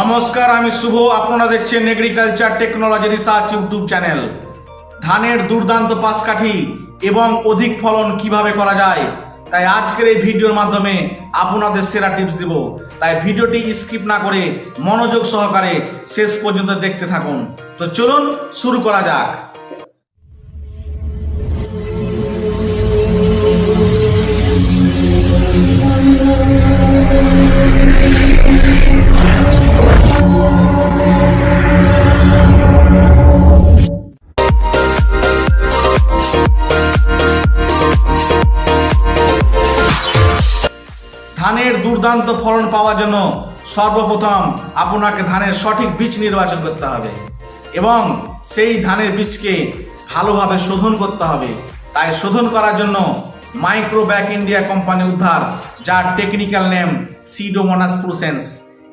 নমস্কার, আমি শুভ। আপনারা দেখছেন agriculture technology research YouTube channel ধানের দুর্দান্ত পাশকাঠি এবং অধিক ফলন কীভাবে করা যায়? তাই আজকের এই ভিডিওর মাধ্যমে আপনাদের সেরা টিপস দিব। তাই ভিডিওটি স্কিপ না করে মনোযোগ সহকারে শেষ পর্যন্ত দেখতে থাকুন। তো চলুন, শুরু করা যাক। দুর্দান্ত ফলন পাওয়ার জন্য সর্বপ্রথম আপনাকে ধানের সঠিক বীজ নির্বাচন করতে হবে এবং সেই ধানের বীজকে ভালোভাবে শোধন করতে হবে। তাই শোধন করার জন্য মাইক্রো ব্যাক ইন্ডিয়া কোম্পানি উদ্ধার, যার টেকনিক্যাল নেম সিডোমোনাস প্রুসেন্স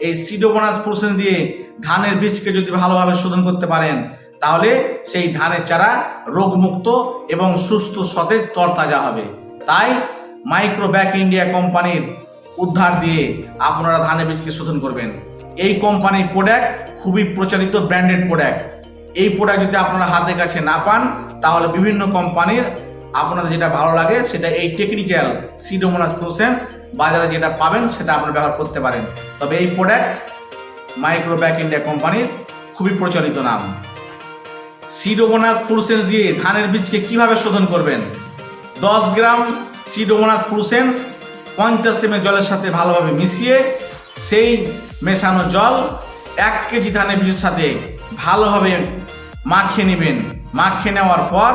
এই সিডোমোনাস প্রুসেন্স দিয়ে ধানের বীজকে যদি ভালোভাবে শোধন করতে পারেন, তাহলে সেই ধানের চারা রোগমুক্ত এবং সুস্থ সতেজ তরতাজা হবে। তাই মাইক্রো ব্যাক ইন্ডিয়া কোম্পানির উদ্ধার দিয়ে আপনারা ধানের বীজকে শোধন করবেন। এই কোম্পানির প্রোডাক্ট খুবই প্রচলিত ব্র্যান্ডেড প্রোডাক্ট এই প্রোডাক্ট যদি আপনারা হাতের কাছে না পান, তাহলে বিভিন্ন কোম্পানির আপনাদের যেটা ভালো লাগে, সেটা এই টেকনিক্যাল সিডোমোনাস প্রসেন্স বাজারে যেটা পাবেন, সেটা আপনারা ব্যবহার করতে পারেন। তবে এই প্রোডাক্ট মাইক্রোব্যাক ইন্ডিয়া কোম্পানির খুবই প্রচলিত নাম। সিডোমোনাস প্রসেন্স দিয়ে ধানের বীজকে কীভাবে শোধন করবেন? দশ গ্রাম সিডোমোনাস প্রুসেন্স পঞ্চাশ এম জলের সাথে ভালোভাবে মিশিয়ে সেই মেশানো জল এক কেজি ধানের বীজের সাথে ভালোভাবে মাখিয়ে নেবেন। মাখিয়ে নেওয়ার পর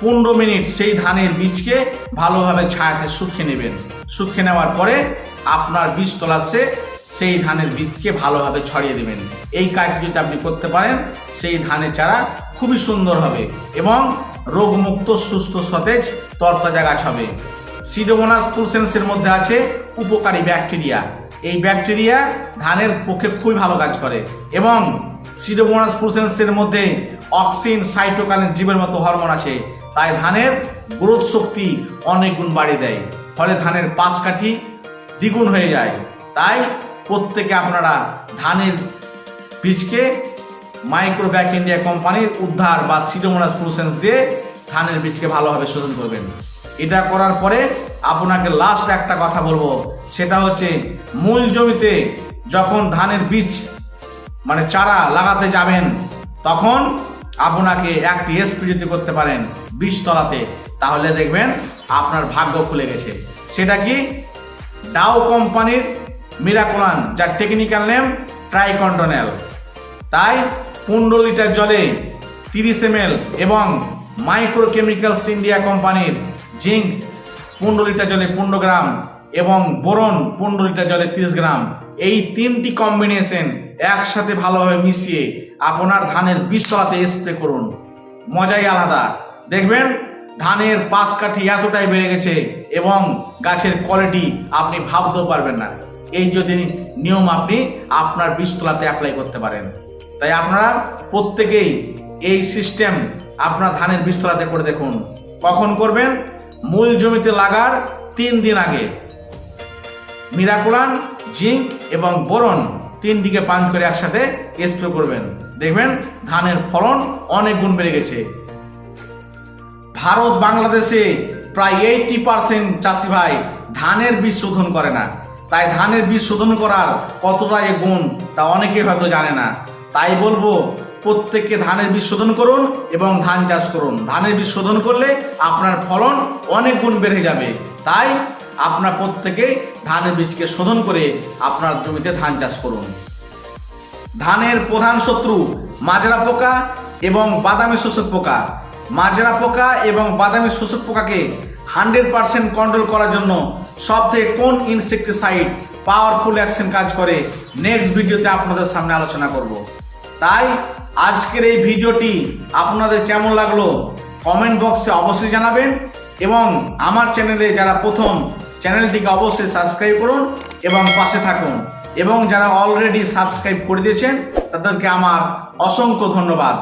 পনেরো মিনিট সেই ধানের বীজকে ভালোভাবে ছায়াতে শুকিয়ে নেবেন। শুকিয়ে নেওয়ার পরে আপনার বীজ তোলাচ্ছে সেই ধানের বীজকে ভালোভাবে ছড়িয়ে দেবেন। এই কাজটি যদি আপনি করতে পারেন, সেই ধানের চারা খুবই সুন্দর হবে এবং রোগমুক্ত, সুস্থ, সতেজ, তরতাজা গাছ হবে। সিডোমোনাস ফুলসেন্সের মধ্যে আছে উপকারী ব্যাকটেরিয়া। এই ব্যাকটেরিয়া ধানের পক্ষে খুবই ভালো কাজ করে এবং সিডোমোনাস ফুলসেন্সের মধ্যে অক্সিন সাইটোকালিন জীবের মতো হরমোন আছে। তাই ধানের গ্রোথ শক্তি অনেক গুণ বাড়িয়ে দেয়। ফলে ধানের পাশকাঠি দ্বিগুণ হয়ে যায়। তাই প্রত্যেকে আপনারা ধানের বীজকে মাইক্রোব্যাক ইন্ডিয়া কোম্পানির উদ্ধার বা সিডোমোনাস প্রসেন্স দিয়ে ধানের বীজকে ভালোভাবে শোধন করবেন। এটা করার পরে আপনাকে লাস্ট একটা কথা বলব। সেটা হচ্ছে, মূল জমিতে যখন ধানের বীজ মানে চারা লাগাতে যাবেন, তখন আপনাকে একটি এসপি যদি করতে পারেন বীজতলাতে, তাহলে দেখবেন আপনার ভাগ্য খুলে গেছে। সেটা কি? ডাও কোম্পানির মিরাকোলান যার টেকনিক্যাল নেম ট্রাইকন্ডোনেল তাই পনেরো লিটার জলে তিরিশ এম এবং মাইক্রো কেমিক্যালস ইন্ডিয়া কোম্পানির জিঙ্ক পনেরো লিটার জলে পনেরো গ্রাম এবং বোরন পনেরো লিটার জলে তিরিশ গ্রাম। এই তিনটি কম্বিনেশন একসাথে ভালোভাবে মিশিয়ে আপনার ধানের বীজতলাতে স্প্রে করুন। মজাই আলাদা। দেখবেন ধানের পাশ কাঠি এতটাই বেড়ে গেছে এবং গাছের কোয়ালিটি আপনি ভাবতেও পারবেন না। এই যদি নিয়ম আপনি আপনার বীজতলাতে অ্যাপ্লাই করতে পারেন। তাই আপনারা প্রত্যেকেই এই সিস্টেম আপনার ধানের বীজতলাতে করে দেখুন। কখন করবেন? মূল জমিতে লাগার তিন দিন আগে। মিরাকুলান, জিঙ্ক এবং বোরন তিন দিকে পাঞ্চ করে একসাথে স্প্রে করবেন। দেখবেন ধানের ফলন অনেক গুণ বেড়ে গেছে। ভারত, বাংলাদেশে প্রায় এইটি পার্সেন্ট চাষি ভাই ধানের বীজ শোধন করে না। তাই ধানের বীজ শোধন করার কতটা এ গুণ তা অনেকে হয়তো জানে না। তাই বলব, প্রত্যেককে ধানের বীজ শোধন করুন এবং ধান চাষ করুন। ধানের বীজ শোধন করলে আপনার ফলন অনেক গুণ বেড়ে যাবে। তাই আপনার প্রত্যেকে ধানের বীজকে শোধন করে আপনার জমিতে ধান চাষ করুন। ধানের প্রধান শত্রু মাজরা পোকা এবং বাদামি শোষক পোকা। মাজরা পোকা এবং বাদামি শোষক পোকাকে হান্ড্রেড পার্সেন্ট কন্ট্রোল করার জন্য সব থেকে কোন ইনসেকটিসাইড পাওয়ারফুল অ্যাকশন কাজ করে, নেক্সট ভিডিওতে আপনাদের সামনে আলোচনা করব। তাই আজকের এই ভিডিওটি আপনাদের কেমন লাগল কমেন্ট বক্সে অবশ্যই জানাবেন এবং আমার চ্যানেলে যারা প্রথম, চ্যানেলটিকে অবশ্যই সাবস্ক্রাইব করুন এবং পাশে থাকুন। এবং যারা অলরেডি সাবস্ক্রাইব করে দিয়েছেন, তাদেরকে আমার অসংখ্য ধন্যবাদ।